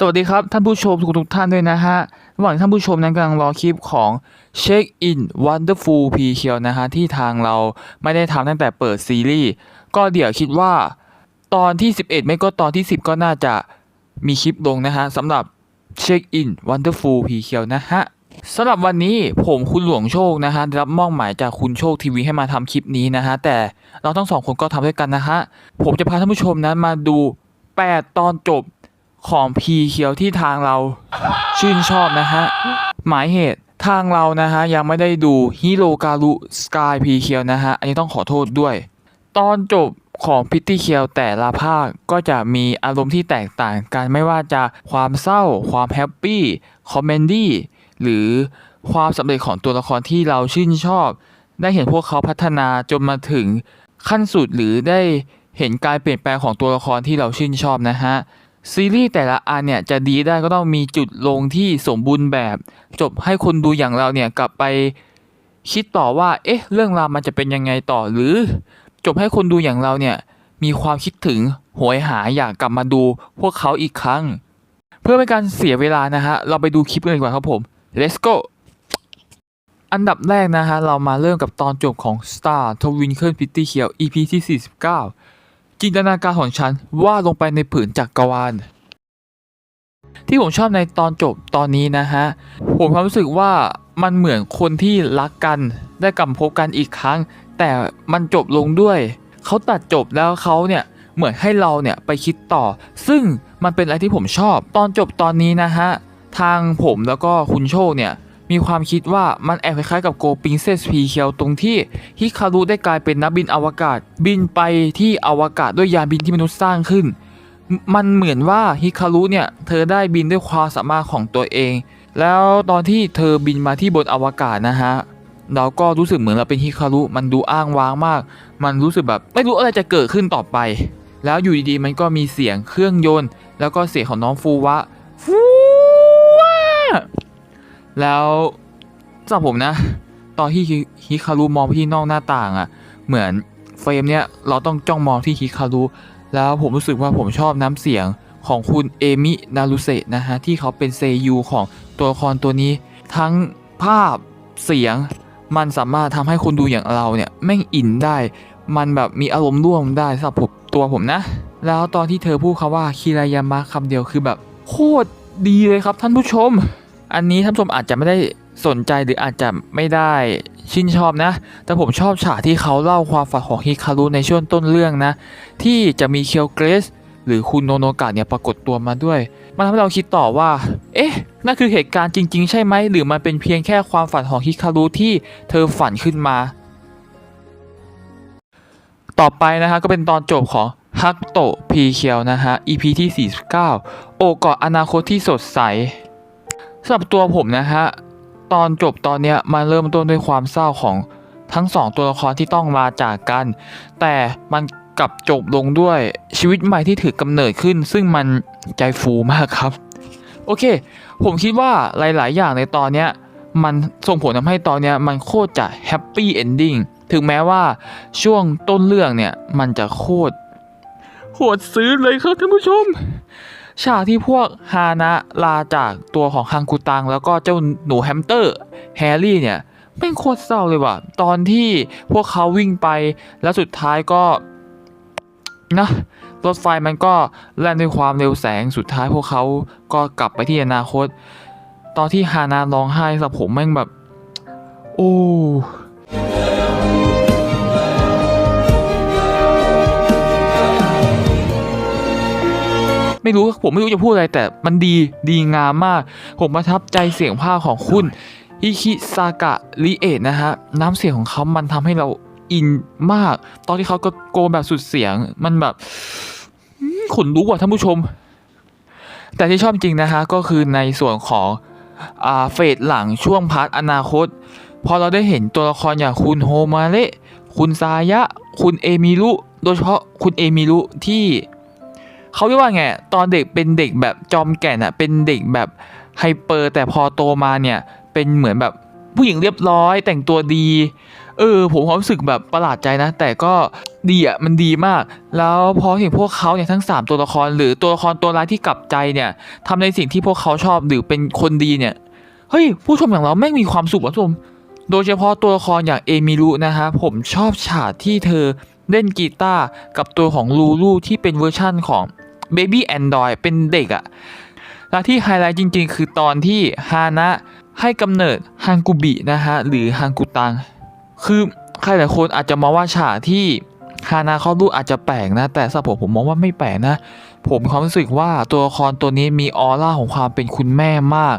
สวัสดีครับ ท่านผู้ชมทุกทุกท่านด้วยนะฮะระหว่างท่านผู้ชมนั้นกำลังรอคลิปของ Check In Wonderful P เคียวนะฮะที่ทางเราไม่ได้ทำตั้งแต่เปิดซีรีส์ก็เดี๋ยวคิดว่าตอนที่ 11 ไม่ก็ตอนที่ 10 ก็น่าจะมีคลิปลงนะฮะสำหรับ Check In Wonderful P เคียวนะฮะสำหรับวันนี้ผมคุณหลวงโชคนะฮะรับมอบหมายจากคุณโชคทีวีให้มาทำคลิปนี้นะฮะแต่เราทั้งสองคนก็ทำด้วยกันนะฮะผมจะพาท่านผู้ชมนั้นมาดู 8 ตอนจบ ของพีเคียวที่ทางเรา ชื่นชอบนะฮะ หมายเหตุทางเรานะฮะ ยังไม่ได้ดูฮิโรการุสกายพีเคียวนะฮะ อันนี้ต้องขอโทษด้วย ตอนจบของพิตตี้เคียวแต่ละภาคก็จะมีอารมณ์ที่แตกต่างกันไม่ว่าจะความเศร้า ความแฮปปี้คอมเมดี้หรือความสำเร็จของตัวละครที่เราชื่นชอบ ได้เห็นพวกเขาพัฒนาจนมาถึงขั้นสุดหรือได้เห็นการเปลี่ยนแปลงของตัวละครที่เราชื่นชอบนะฮะ ซีรีส์แต่ละอันเนี่ยจะดีได้ก็ต้องมีจุดลงที่สมบูรณ์แบบ จบให้คนดูอย่างเราเนี่ยกลับไปคิดต่อว่าเอ๊ะเรื่องราวมันจะเป็นยังไงต่อหรือ จบให้คนดูอย่างเราเนี่ยมีความคิดถึงโหยหาอยากกลับมาดูพวกเขาอีกครั้ง เพื่อไม่การเสียเวลานะฮะเราไปดูคลิปกันดีกว่าครับผม let's go อันดับแรกนะฮะเรามาเริ่มกับตอนจบของ Star Twinkle Pretty เขียว EP ที่ 49 จินตนาการของฉันว่าลงไปในผืนจักกรวาล ที่ผมชอบในตอนจบตอนนี้นะฮะ ผมความรู้สึกว่ามันเหมือนคนที่รักกันได้กลับพบกันอีกครั้ง แต่มันจบลงด้วย เขาตัดจบแล้วเขาเนี่ยเหมือนให้เราเนี่ยไปคิดต่อ ซึ่งมันเป็นอะไรที่ผมชอบ ตอนจบตอนนี้นะฮะ ทางผมแล้วก็คุณโชคเนี่ย มีความคิดว่ามันแอบคล้ายๆกับโกปิงเซสพีเคียวตรงที่ฮิคารุได้กลายเป็นนักบินอวกาศ บินไปที่อวกาศด้วยยานบินที่มนุษย์สร้างขึ้น มันเหมือนว่าฮิคารุเนี่ยเธอได้บินด้วยความสามารถของตัวเอง แล้วตอนที่เธอบินมาที่บนอวกาศนะฮะเราก็รู้สึกเหมือนเราเป็นฮิคารุมันดูอ้างว้างมาก มันรู้สึกแบบไม่รู้อะไรจะเกิดขึ้นต่อไป แล้วอยู่ดีๆมันก็มีเสียงเครื่องยนต์ แล้วก็เสียงของน้องฟูวะฟูวะ แล้วสำหรับผมนะ ตอนที่ฮิคารุมองไปที่นอกหน้าต่างอะ่ะ เหมือนเฟรมเนี้ยเราต้องจ้องมองที่ฮิคารุแล้วผมรู้สึกว่าผมชอบน้ำเสียงของคุณเอมินารุเซะนะฮะ ที่เขาเป็นเซยูของตัวละครตัวนี้ ทั้งภาพเสียงมันสามารถทำให้คนดูอย่างเราเนี่ยแม่งอินได้ มันแบบมีอารมณ์ร่วมได้สำหรับผมตัวผมนะ แล้วตอนที่เธอพูดคาว่าคิรายามะคำเดียวคือแบบโคตรดีเลยครับท่านผู้ชม อันนี้ท่านผู้ชมอาจจะไม่ได้สนใจหรืออาจจะไม่ได้ชื่นชอบนะ แต่ผมชอบฉากที่เขาเล่าความฝันของฮิคารุในช่วงต้นเรื่องนะ ที่จะมีเคียวเกรสหรือคุณโนโนกะเนี่ยปรากฏตัวมาด้วย มันทำให้เราคิดต่อว่า เอ๊ะ นั่นคือเหตุการณ์จริง ๆ ใช่ไหม หรือมันเป็นเพียงแค่ความฝันของฮิคารุที่เธอฝันขึ้นมา ต่อไปนะฮะก็เป็นตอนจบของฮักโตะพีเคียวนะฮะ EP ที่ 49 โอกาสอนาคตที่สดใส สำหรับตัวผมนะฮะตอนจบตอนเนี้ยมันเริ่มต้นด้วยความเศร้าของทั้งสองตัวละครที่ต้องลาจากกัน แต่มันกลับจบลงด้วยชีวิตใหม่ที่ถือกำเนิดขึ้น ซึ่งมันใจฟูมากครับ โอเค ผมคิดว่าหลาย ๆ อย่างในตอนเนี้ยมันส่งผลทำให้ตอนเนี้ยมันโคตรจะแฮปปี้เอนดิ้งถึงแม้ว่าช่วงต้นเรื่องเนี่ย มันจะโคตรโหดซื้อเลยครับท่านผู้ชม ฉากที่พวกฮานะลาจากตัวของฮังกุตัง แล้วก็เจ้าหนูแฮมสเตอร์แฮร์รี่เนี่ยเป็นโคตรเศร้าเลยว่ะ ตอนที่พวกเขาวิ่งไปแล้วสุดท้ายก็นะรถไฟมันก็แล่นด้วยความเร็วแสงสุดท้ายพวกเขาก็กลับไปที่อนาคต ตอนที่ฮานาร้องไห้สำหรับผมแม่งแบบ โอ้ ไม่รู้ผมไม่รู้จะพูดอะไรแต่มันดีดีงามมาก ผมประทับใจเสียงภาคของคุณอิคิซากะริเอะนะฮะน้ำเสียงของเขามันทำให้เราอินมาก ตอนที่เขาก็โกนแบบสุดเสียงมันแบบอื้อขนลุกว่ะท่านผู้ชม แต่ที่ชอบจริงนะฮะก็คือในส่วนของอ่าเฟสหลังช่วงพาร์ทอนาคต พอเราได้เห็นตัวละครอย่างคุณโฮมาเระคุณซายะ คุณเอมิรุโดยเฉพาะคุณเอมิรุที่ เขาเรียกว่าไงตอนเด็กเป็นเด็กแบบจอมแก่นอะเป็นเด็กแบบไฮเปอร์แต่พอโตมาเนี่ยเป็นเหมือนแบบผู้หญิงเรียบร้อยแต่งตัวดี เออ ผมความรู้สึกแบบประหลาดใจนะ แต่ก็ดีอะมันดีมาก แล้วพอเห็นพวกเขาเนี่ยทั้ง 3 ตัวละคร หรือตัวละครตัวร้ายที่กลับใจเนี่ยทำในสิ่งที่พวกเขาชอบหรือเป็นคนดีเนี่ยเฮ้ยผู้ชมอย่างเราแม่งมีความสุขวะชม โดยเฉพาะตัวละครอย่างเอมิรุนะฮะผมชอบฉากที่เธอเล่นกีตาร์กับตัวของลูลูที่เป็นเวอร์ชั่นของ Baby Android เป็นเด็กอะและที่ไฮไลท์จริงๆ คือตอนที่ฮานะให้กำเนิดฮังกุบินะฮะหรือฮังกุตัง คือใครหลายคนอาจจะมองว่าฉากที่ฮานาเขาลูอาจจะแปลกนะ แต่สำหรับผมผมมองว่าไม่แปลกนะ ผมความรู้สึกว่าตัวละครตัวนี้มีออร่าของความเป็นคุณแม่มาก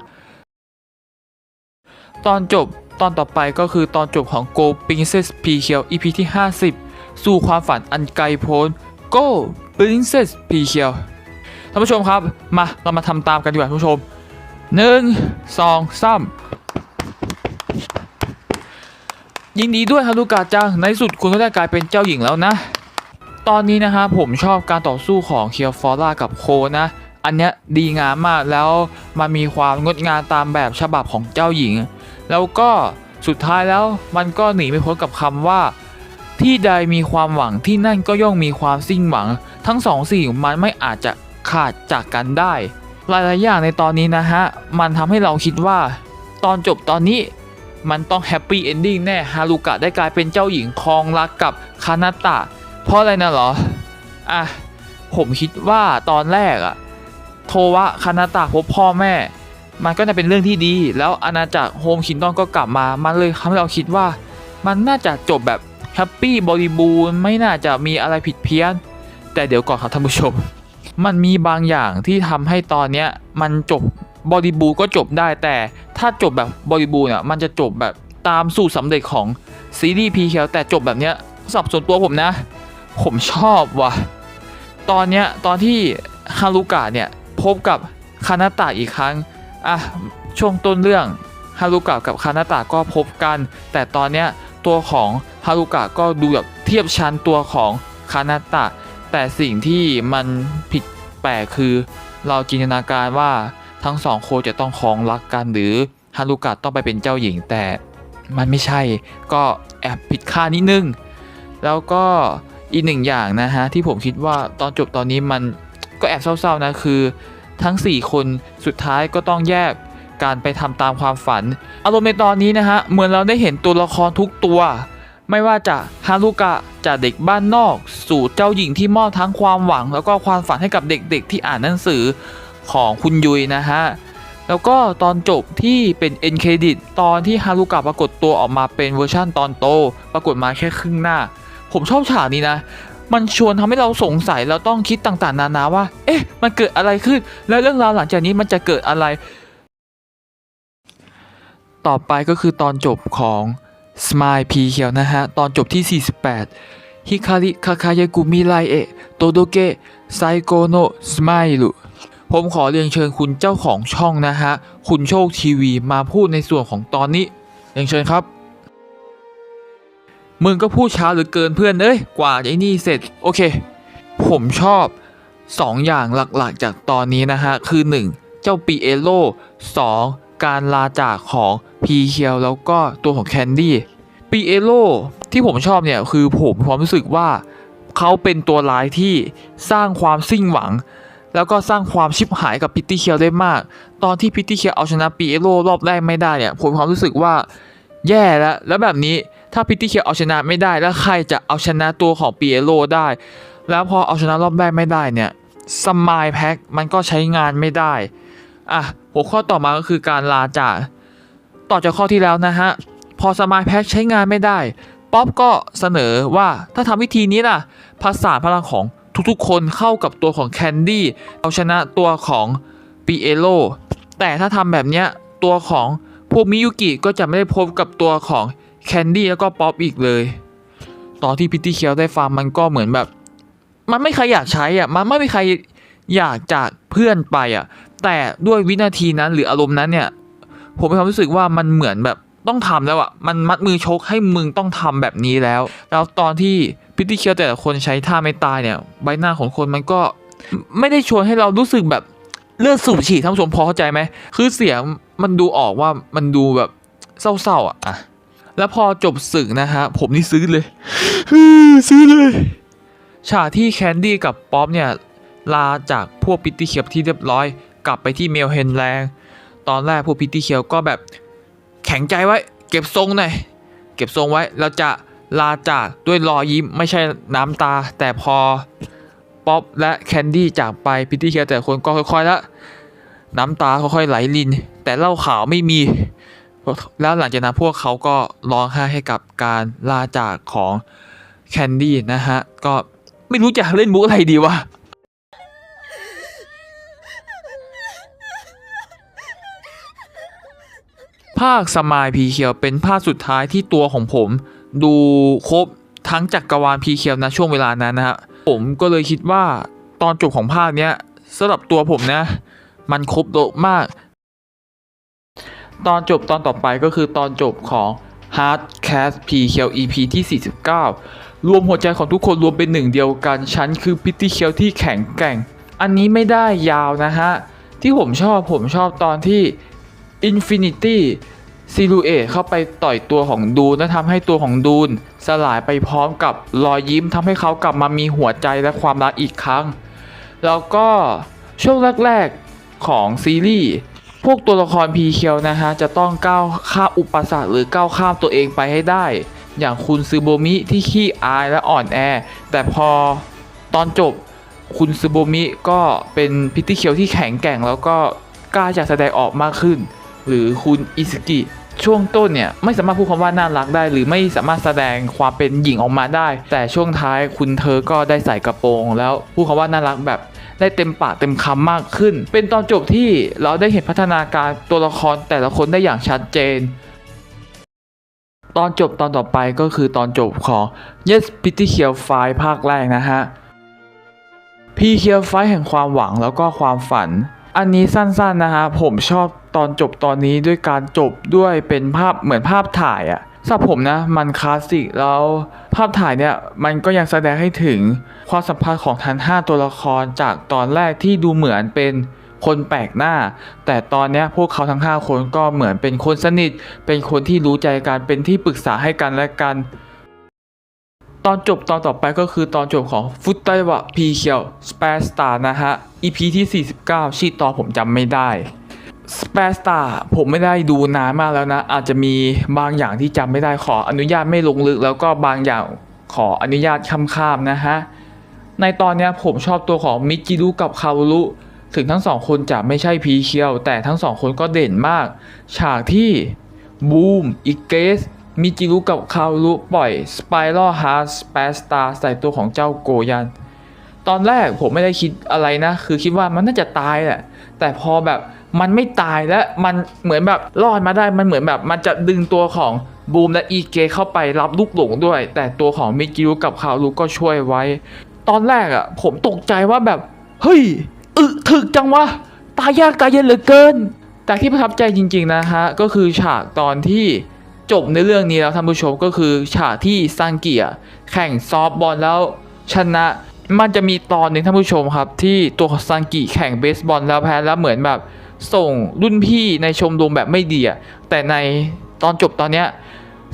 ตอนจบตอนต่อไปก็คือตอนจบของ Go Princess p k l EP ที่ 50 สู่ความฝันอันไกลโพ้น Go Princess p k l ท่านผู้ชมครับ มาเรามาทำตามกันดีกว่าท่านผู้ชม1 2 3ยินดีด้วยฮารุกาจังในสุดคุณก็ได้กลายเป็นเจ้าหญิงแล้วนะ ตอนนี้นะฮะผมชอบการต่อสู้ของเคียวฟอร่ากับโคนะ อันเนี้ยดีงามมากแล้วมันมีความงดงามตามแบบฉบับของเจ้าหญิง แล้วก็สุดท้ายแล้วมันก็หนีไม่พ้นกับคำว่า ที่ใดมีความหวังที่นั่นก็ย่อมมีความสิ้นหวัง ทั้งสองสิ่งมันไม่อาจจะขาดจากกันได้ หลายๆอย่างในตอนนี้นะฮะ มันทำให้เราคิดว่า ตอนจบตอนนี้มันต้องแฮปปี้เอนดิ้งแน่ฮารุกะได้กลายเป็นเจ้าหญิงครองรักกับคานาตะ เพราะอะไรนะเหรอ อะ ผมคิดว่าตอนแรกอะโทวะคานาตะพบพ่อแม่ มันก็จะเป็นเรื่องที่ดี แล้วอาณาจักรโฮมคินดอนก็กลับมา มันเลยทำให้เราคิดว่า มันน่าจะจบแบบ แฮปปี้บริบูรณ์ไม่น่าจะมีอะไรผิดเพี้ยน แต่เดี๋ยวก่อนครับท่านผู้ชม มันมีบางอย่างที่ทำให้ตอนเนี้ยมันจบบริบูรณ์ก็จบได้แต่ถ้าจบแบบบริบูรณ์อะมันจะจบแบบตามสูตรสำเร็จของซีรีส์พีเคแต่จบแบบเนี้ยสับส่วนตัวผมนะ ผมชอบว่ะตอนเนี้ยตอนที่ฮารุกะเนี่ยพบกับคานาตะอีกครั้งอะช่วงต้นเรื่องฮารุกะกับคานาตะก็พบกัน แต่ตอนเนี้ย ตัวของฮารุกะก็ดูแบบเทียบชั้นตัวของคานาตะ แต่สิ่งที่มันผิดแปลกคือ เราจินตนาการว่าทั้งสองโคจะต้องครองรักกันหรือฮารุกะต้องไปเป็นเจ้าหญิงแต่มันไม่ใช่ก็แอบผิดคาดนิดนึง แล้วก็อีกหนึ่งอย่างนะฮะ ที่ผมคิดว่าตอนจบตอนนี้มันก็แอบเศร้าๆนะคือ ทั้ง 4 คนสุดท้ายก็ต้องแยก การไปทำตามความฝัน อารมณ์ในตอนนี้นะฮะเหมือนเราได้เห็นตัวละครทุกตัว ไม่ว่าจะฮารุกะจากเด็กบ้านนอก สู่เจ้าหญิงที่มอบทั้งความหวัง แล้วก็ความฝันให้กับเด็กๆ ที่อ่านหนังสือของคุณยุยนะฮะแล้วก็ตอนจบที่เป็นเอ็นเครดิตตอนที่ฮารุกะปรากฏตัวออกมาเป็นเวอร์ชั่นตอนโต ปรากฏมาแค่ครึ่งหน้า ผมชอบฉากนี้นะ มันชวนทำให้เราสงสัยแล้วต้องคิดต่างๆ นานาว่า เอ๊ะ มันเกิดอะไรขึ้น แล้วเรื่องราวหลังจากนี้มันจะเกิดอะไร ต่อไปก็คือตอนจบของ Smile P เคียวนะฮะ ตอนจบที่ 48ฮิคาริคาคายากุมิไลเอะโตโดเกะไซโกโนสไมลุผมขอเรียนเชิญคุณเจ้าของช่องนะฮะ คุณโชคทีวีมาพูดในส่วนของตอนนี้เรียนเชิญครับ มึงก็พูดช้าหรือเกินเพื่อนเอ้ย กว่าไอ้นี่เสร็จ โอเค ผมชอบ 2 อย่างหลักๆ จากตอนนี้นะฮะ คือ 1. เจ้าปีเอโล 2. การลาจากของ พีเคียวแล้วก็ตัวของแคนดี้ปีเอโลที่ผมชอบเนี่ยคือผมความรู้สึกว่าเขาเป็นตัวร้ายที่สร้างความสิ้นหวัง แล้วก็สร้างความชิบหายกับพิตตี้เคียวได้มาก ตอนที่พิตตี้เคียวเอาชนะปีเอโลรอบแรกไม่ได้เนี่ยผมความรู้สึกว่าแย่แล้ว แล้วแบบนี้ถ้าพิตตี้เคียวเอาชนะไม่ได้ แล้วใครจะเอาชนะตัวของปีเอโลได้ แล้วพอเอาชนะรอบแรกไม่ได้เนี่ยสมายแพ็คมันก็ใช้งานไม่ได้อะหัวข้อต่อมาก็คือการลาจาก ต่อจากข้อที่แล้วนะฮะ พอสมายแพ็คใช้งานไม่ได้ ป๊อปก็เสนอว่าถ้าทำวิธีนี้ล่ะผสานพลังของทุกๆ คนเข้ากับตัวของแคนดี้เอาชนะตัวของปีเอโลแต่ถ้าทำแบบเนี้ยตัวของพวกมิยุกิก็จะไม่ได้พบกับตัวของแคนดี้แล้วก็ป๊อปอีกเลย ตอนที่พิตตี้เคียวได้ฟังมันก็เหมือนแบบ มันไม่ใครอยากใช้อะ มันไม่มีใครอยากจากเพื่อนไปอะ แต่ด้วยวินาทีนั้นหรืออารมณ์นั้นเนี่ย ผมมีความรู้สึกว่ามันเหมือนแบบต้องทำแล้วอะ มันมัดมือชกให้มึงต้องทำแบบนี้แล้ว แล้วตอนที่พิตตี้เคียวแต่ละคนใช้ท่าไม่ตายเนี่ย ใบหน้าของคนมันก็ไม่ได้ชวนให้เรารู้สึกแบบเลือดสูบฉีดท่านผู้ชมพอเข้าใจไหม คือเสียงมันดูออกว่ามันดูแบบเศร้าๆอะอะแล้วพอจบศึกนะฮะผมนี่ซื้อเลยซื้อเลย ฉากที่แคนดี้กับป๊อปเนี่ยลาจากพวกพิตตี้เคียวที่เรียบร้อย กลับไปที่เมลเฮนแลง ตอนแรกพวกพิตตี้เคียวก็แบบแข็งใจไว้ เก็บทรงหน่อยเก็บทรงไว้เราจะลาจากด้วยรอยยิ้มไม่ใช่น้ำตา แต่พอป๊อปและแคนดี้จากไปพิตตี้เคียวแต่คนก็ค่อยๆละน้ำตาค่อยๆไหลลิน แต่เล้าขาวไม่มี แล้วหลังจากนั้นพวกเขาก็ร้องไห้ให้กับการลาจากของแคนดี้นะฮะ ก็ไม่รู้จะเล่นมุกอะไรดีวะ ภาคสมายพีเคียวเป็นภาคสุดท้ายที่ตัวของผม ดูครบทั้งจักกรวาลพีเคียวนะช่วงเวลานั้นนะฮะผมก็เลยคิดว่าตอนจบของภาคเนี้ยสำหรับตัวผมนะ มันครบโดมาก ตอนจบตอนต่อไปก็คือตอนจบของ Hard Cast P k l EP ที่ 49 รวมหัวใจของทุกคนรวมเป็นหนึ่งเดียวกัน ฉันคือพิตตี้เคียวที่แข็งแกร่ง อันนี้ไม่ได้ยาวนะฮะ ที่ผมชอบผมชอบตอนที่ Infinity ซิลูเอเข้าไปต่อยตัวของดูนและทำให้ตัวของดูนสลายไปพร้อมกับรอยยิ้มทำให้เขากลับมามีหัวใจและความรักอีกครั้ง แล้วก็ช่วงแรกๆของซีรีส์พวกตัวละครพีเคียวนะฮะ จะต้องก้าวข้ามอุปสรรคหรือก้าวข้ามตัวเองไปให้ได้ อย่างคุณซึโบมิที่ขี้อายและอ่อนแอ แต่พอตอนจบคุณซึโบมิก็เป็นพิตตี้เคียวที่แข็งแกร่ง แล้วก็กล้าจะแสดงออกมากขึ้น หรือคุณอิสกิช่วงต้นเนี่ยไม่สามารถพูดคำว่าน่ารักได้ หรือไม่สามารถแสดงความเป็นหญิงออกมาได้ แต่ช่วงท้ายคุณเธอก็ได้ใส่กระโปรง แล้วพูดคำว่าน่ารักแบบได้เต็มปากเต็มคำมากขึ้น เป็นตอนจบที่เราได้เห็นพัฒนาการตัวละครแต่ละคนได้อย่างชัดเจน ตอนจบตอนต่อไปก็คือตอนจบของ Yes Pretty Kill Five ภาคแรกนะฮะพีเคียวไฟแห่งความหวังแล้วก็ความฝัน อันนี้สั้นๆนะฮะผมชอบ ตอนจบตอนนี้ด้วยการจบด้วยเป็นภาพเหมือนภาพถ่ายอะสำหรับผมนะมันคลาสสิกแล้วภาพถ่ายเนี่ยมันก็ยังแสดงให้ถึงความสัมพันธ์ของทั้ง5ตัวละครจากตอนแรกที่ดูเหมือนเป็นคนแปลกหน้า แต่ตอนเนี้ยพวกเขาทั้ง 5 คนก็เหมือนเป็นคนสนิท เป็นคนที่รู้ใจกัน เป็นที่ปรึกษาให้กันและกัน ตอนจบตอนต่อไปก็คือตอนจบของฟุตไตวะพีเคียวสเปซตาร์นะฮะ EP ที่ 49 ชื่อตอนผมจำไม่ได้ สเปซตาผมไม่ได้ดูนานมากแล้วนะ อาจจะมีบางอย่างที่จำไม่ได้ขออนุญาตไม่ลงลึก แล้วก็บางอย่างขออนุญาตค้ามๆนะฮะ ในตอนนี้ผมชอบตัวของมิจิรุกับคารุรุถึงทั้งสองคนจะไม่ใช่พีเคียว แต่ทั้งสองคนก็เด่นมาก ฉากที่บูมอิเกสมิจิรุกับคารุรุปล่อยสไปรัลฮาร์สเปสตาใส่ตัวของเจ้าโกยัน ตอนแรกผมไม่ได้คิดอะไรนะ คือคิดว่ามันน่าจะตายแหละแต่พอแบบ มันไม่ตายและมันเหมือนแบบรอดมาได้มันเหมือนแบบมันจะดึงตัวของบูมและอีเกเข้าไปรับลูกหลงด้วย แต่ตัวของมิจิรุกับคารุก็ช่วยไว้ ตอนแรกอะ่ะ ผมตกใจว่าแบบ เฮ้ยอึถึกจังวะตายยากตายเย็นเหลือเกิน แต่ที่ประทับใจจริง ๆ นะฮะ ก็คือฉากตอนที่จบในเรื่องนี้แล้วท่านผู้ชมก็คือฉากที่ซังเกียแข่งซอฟบอลแล้วชนะมันจะมีตอนหนึ่งท่านผู้ชมครับ ที่ตัวของซังกิแข่งเบสบอลแล้วแพ้แล้วเหมือนแบบ ส่งรุ่นพี่ในชมรมแบบไม่ดีอะแต่ในตอนจบตอนเนี้ย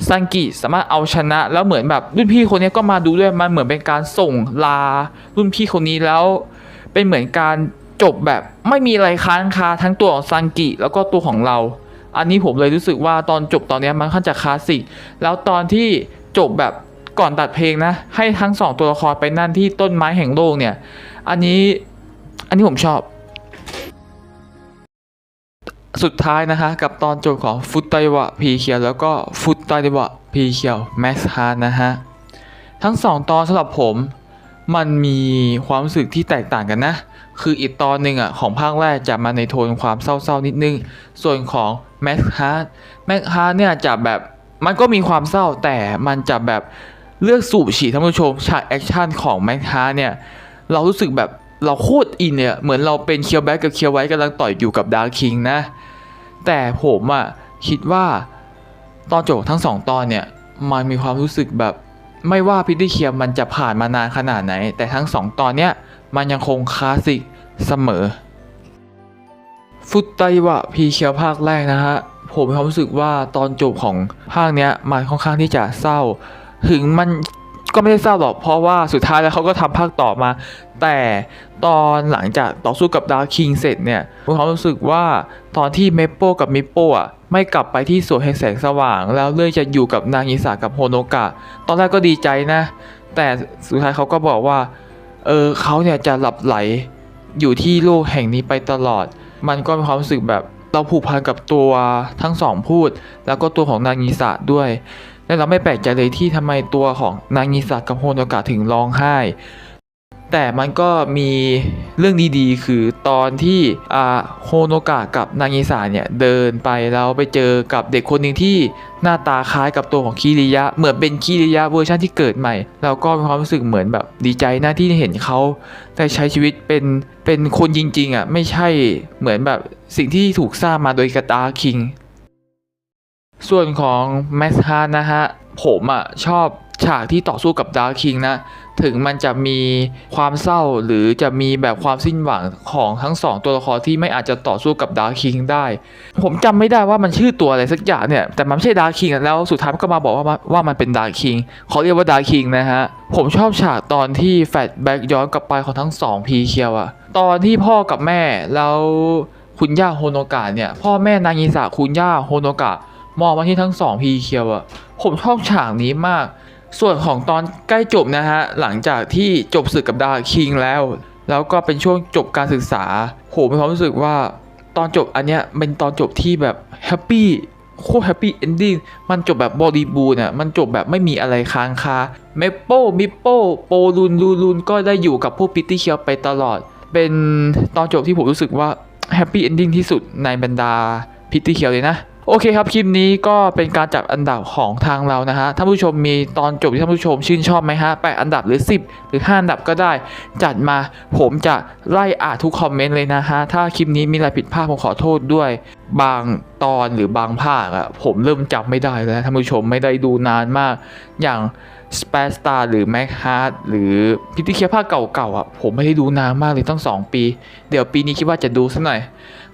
ซังกิสามารถเอาชนะ แล้วเหมือนแบบรุ่นพี่คนนี้ก็มาดูด้วยมันเหมือนเป็นการส่งลารุ่นพี่คนนี้แล้ว เป็นเหมือนการจบแบบไม่มีอะไรค้างคาทั้งตัวของซังกิแล้วก็ตัวของเรา อันนี้ผมเลยรู้สึกว่าตอนจบตอนเนี้ยมันค่อนจะคลาสสิกแล้วตอนที่จบแบบก่อนตัดเพลงนะ ให้ทั้งสองตัวละครไปนั่นที่ต้นไม้แห่งโลกเนี่ย อันนี้อันนี้ผมชอบ สุดท้ายนะฮะกับตอนจบของฟุตไตวะพีเคียวแล้วก็ฟุตไตวะพีเคียวแม็กซ์ฮาร์นะฮะ ทั้งสองตอนสำหรับผม มันมีความรู้สึกที่แตกต่างกันนะ คืออีกตอนหนึ่งอะของภาคแรกจะมาในโทนความเศร้าๆนิดนึง ส่วนของแม็กฮาร์ดแม็กฮาร์ดเนี่ยจะแบบมันก็มีความเศร้าแต่มันจะแบบเลือกสูบฉีดท่านผู้ชมฉากแอคชั่นของแม็กฮาร์ดเนี่ยเรารู้สึกแบบเราโคตรอินเนี่ยเหมือนเราเป็นเคียวแบ็กกับเคียวไว้กำลังต่อยอยู่กับดาร์คิงนะ แต่ผมอะคิดว่าตอนจบทั้งสองตอนเนี่ยมันมีความรู้สึกแบบไม่ว่าพิธีเคียมมันจะผ่านมานานขนาดไหน แต่ทั้งสองตอนเนี้ยมันยังคงคลาสสิกเสมอ ฟุตไตวะพีเคียวภาคแรกนะฮะผผมมีความรู้สึกว่าตอนจบของภาคเนี้ยมันค่อนข้างที่จะเศร้า ถึงมัน ก็ไม่ได้เศร้าหรอกเพราะว่าสุดท้ายแล้วเขาก็ทำภาคต่อมา แต่ตอนหลังจากต่อสู้กับดาร์คิงเสร็จเนี่ยผมมีความรู้สึกว่าตอนที่เมโปกับมิโปอะไม่กลับไปที่สวนแห่งแสงสว่าง แล้วเลือกจะอยู่กับนางอิสากับโฮโนกะ ตอนแรกก็ดีใจนะ แต่สุดท้ายเขาก็บอกว่าเออเขาเนี่ยจะหลับไหลอยู่ที่โลกแห่งนี้ไปตลอด มันก็มีความรู้สึกแบบเราผูกพันกับตัวทั้งสองพูด แล้วก็ตัวของนางงิสะด้วย และเราไม่แปลกใจเลยที่ทำไมตัวของนางงิสะกับโฮโนกะถึงร้องไห้ แต่มันก็มีเรื่องดีๆ คือตอนที่อ่าโฮโนกะกับนางงิสะเนี่ยเดินไปแล้วไปเจอกับเด็กคนหนึ่งที่หน้าตาคล้ายกับตัวของคิริยะ เหมือนเป็นคิริยะเวอร์ชันที่เกิดใหม่ เราก็มีความรู้สึกเหมือนแบบดีใจหน้าที่เห็นเขาได้ใช้ชีวิตเป็นเป็นคนจริงๆอะไม่ใช่เหมือนแบบสิ่งที่ถูกสร้างมาโดยกระตาคิง ส่วนของแมสฮานะฮะ ผมอะชอบฉากที่ต่อสู้กับดาร์คิงนะ ถึงมันจะมีความเศร้าหรือจะมีแบบความสิ้นหวังของทั้งสองตัวละครที่ไม่อาจจะต่อสู้กับดาร์คิงได้ ผมจำไม่ได้ว่ามันชื่อตัวอะไรสักอย่างเนี่ย แต่มันไม่ใช่ดาร์คิงแล้วสุดท้ายก็มาบอกว่าว่ามันเป็นดาร์คิงเขาเรียกว่าดาร์คิงนะฮะ ผมชอบฉากตอนที่แฟลชแบ็กย้อนกลับไปของทั้งสองพีเคียวอะตอนที่พ่อกับแม่แล้วคุณย่าโฮโนกะเนี่ย พ่อแม่นางิสะคุณย่าโฮโนกะ มองมาที่ทั้งสองพีเคียวอะผมชอบฉากนี้มาก ส่วนของตอนใกล้จบนะฮะ หลังจากที่จบศึกกับดาคิงแล้ว แล้วก็เป็นช่วงจบการศึกษา ผมมีความรู้สึกว่าตอนจบอันเนี้ยเป็นตอนจบที่แบบแฮปปี้โคตรแฮปปี้เอนดิ้งมันจบแบบบอดีบูนอะมันจบแบบไม่มีอะไรค้างคาเมโป้มิโป้โปลูนลูลูนก็ได้อยู่กับพวกพิตตี้เคียวไปตลอด เป็นตอนจบที่ผมรู้สึกว่าแฮปปี้เอนดิ้งที่สุดในบรรดาพิตตี้เคียวเลยนะ โอเคครับ คลิปนี้ก็เป็นการจับอันดับของทางเรานะฮะท่านผู้ชมมีตอนจบที่ท่านผู้ชมชื่นชอบไหมฮะแปดอันดับหรือ 10 หรือ 5 อันดับก็ได้ จัดมาผมจะไล่อ่านทุกคอมเมนต์เลยนะฮะ ถ้าคลิปนี้มีอะไรผิดพลาดผมขอโทษด้วย บางตอนหรือบางภาคอะผมเริ่มจำไม่ได้แล้วท่านผู้ชมไม่ได้ดูนานมาก อย่างสเปซสตาร์หรือแม็กฮาร์ดหรือพิธีเคียภาคเก่าๆอะผมไม่ได้ดูนานมากเลยตั้ง2 ปี เดี๋ยวปีนี้คิดว่าจะดูสักหน่อย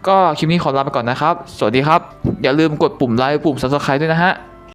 ก็คลิปนี้ขอลาไปก่อนนะครับ สวัสดีครับ อย่าลืมกดปุ่มไลค์ปุ่ม subscribe ด้วยนะฮะ